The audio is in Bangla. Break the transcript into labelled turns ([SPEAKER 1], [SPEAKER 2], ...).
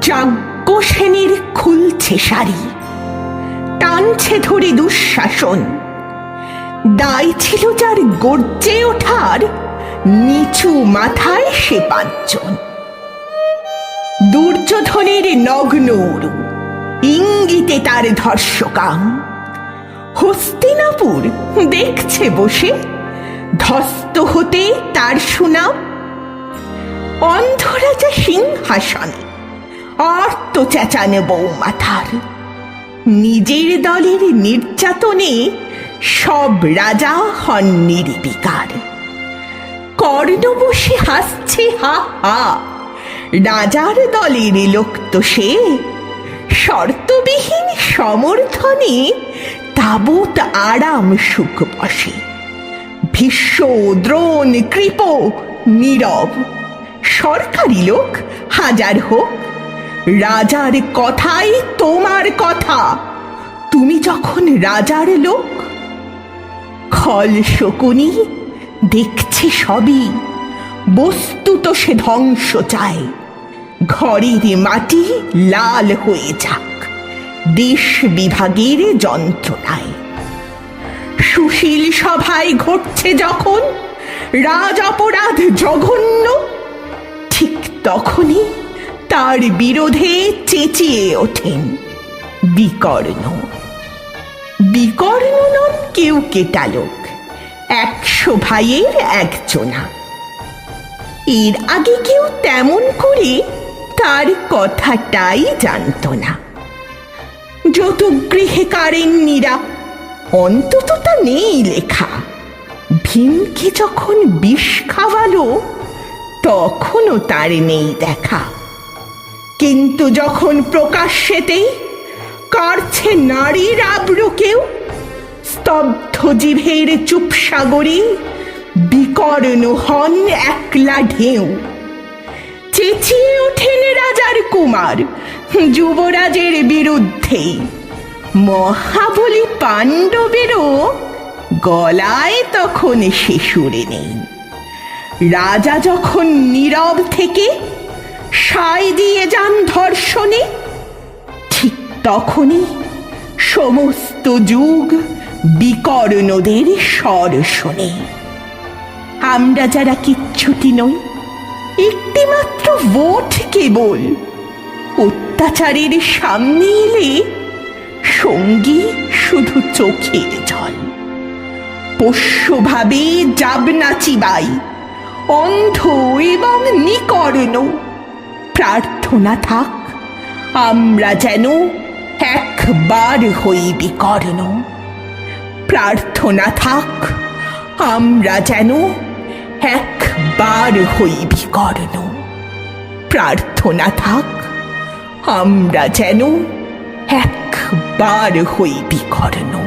[SPEAKER 1] যাজ্ঞ সেনের খুলছে শাড়ি টানছে ধরে দুঃশাসন। দায় ছিল যার গর্জে ওঠার, নিচু মাথায় সে পাঁচজন। দুর্যোধনের নগ্ন ইঙ্গিতে তার ধর্ষকাম। হস্তিনাপুর দেখছে বসে ধস্ত হতে তার সুনাম। অন্ধরাজা সিংহাসনে অর্থ চেঁচানে বউ মাথার নিজের দলের নির্যাতনে সব রাজা হন নির্বিকার। কর্ণ বসে হাসছে, হা হা। রাজার দলের লোক তো সে। শর্তবিহীন সমর্থনে তাবৎ আরাম সুখ বসে। ভীষ্ম, দ্রোণ, কৃপ, নীরব। সরকারি লোক হাজার হোক রাজার কথাই তোমার কথা। তুমি যখন রাজার লোক, খল শকুনি দেখছে সবই। বস্তু তো সে ধ্বংস চায়। ঘরের মাটি লাল হয়ে যাক। দেশ বিভাগের যন্ত্রণায়। সুশীল সভায় ঘটছে যখন রাজ অপরাধ জঘন্য, ঠিক তখনই তার বিরোধে চেঁচিয়ে ওঠেন বিকর্ণ। বিকর্ণ নন কেউ কেটালোক, একশো ভাইয়ের একজনা। এর আগে কেউ তেমন করে তার কথাটাই জানত না। যত গৃহে কারেন্নিরা অন্তত তা নেই লেখা। ভীমকে যখন বিষ খাওয়ালো, তখনও তার নেই দেখা। কিন্তু যখন প্রকাশ্যেতেই কারছে নারীর আব্রু কেউ স্তব্ধ জিভের চুপ সাগরে বিকর্ণ হন একলা ঢেউ। চেঁচিয়ে ওঠেন রাজার কুমার যুবরাজের বিরুদ্ধে। মহাবলী পাণ্ডবেরও গলায় তখন শিশুরে নেই। রাজা যখন নীরব থেকে সায় দিয়ে যান ধর্ষণে? ঠিক তখনই সমস্ত যুগ বিকর্ণদের স্বর শোনে। আমরা যারা কিচ্ছুটি নই, একটিমাত্র ভোট কেবল। অত্যাচারের সামনে এলে সঙ্গী শুধু চোখের জল। পোষ্যভাবে যাবনা চিবাই অন্ধ এবং নিকর্ণ। প্রার্থনা থাক, আমরা যেন একবার হই বিকর্ণ। প্রার্থনা থাক, আমরা যেন একবার হই বিকর্ণ। প্রার্থনা থাক, আমরা যেন একবার হই বিকর্ণ।